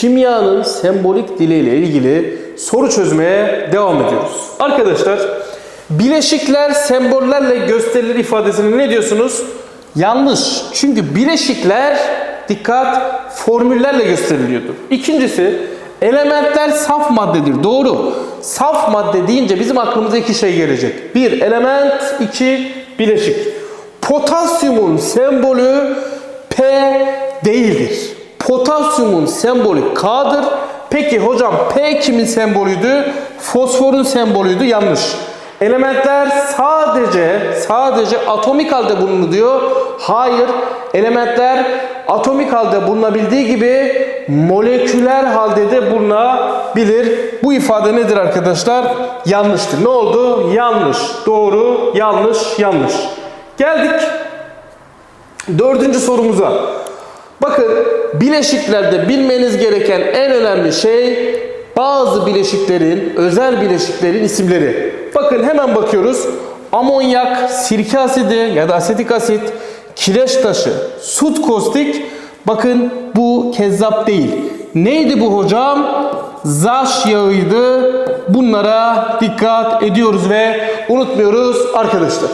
kimyanın sembolik diliyle ilgili soru çözmeye devam ediyoruz. Arkadaşlar bileşikler sembollerle gösterilir ifadesini ne diyorsunuz? Yanlış. Çünkü bileşikler dikkat formüllerle gösteriliyordu. İkincisi elementler saf maddedir. Doğru. Saf madde deyince bizim aklımıza iki şey gelecek. Bir element, iki bileşik. Potasyumun sembolü P değildir. Potasyumun sembolü K'dır. Peki hocam P kimin sembolüydü? Fosforun sembolüydü. Yanlış. Elementler sadece sadece atomik halde bulunur diyor. Hayır. Elementler atomik halde bulunabildiği gibi moleküler halde de bulunabilir. Bu ifade nedir arkadaşlar? Yanlıştır. Ne oldu? Yanlış. Doğru, yanlış, yanlış. Geldik dördüncü sorumuza. Bakın bileşiklerde bilmeniz gereken en önemli şey bazı bileşiklerin, özel bileşiklerin isimleri. Bakın hemen bakıyoruz. Amonyak, sirke asidi ya da asetik asit, kireç taşı, sut kostik. Bakın bu kezzap değil. Neydi bu hocam? Zaş yağıydı. Bunlara dikkat ediyoruz ve unutmuyoruz arkadaşlar.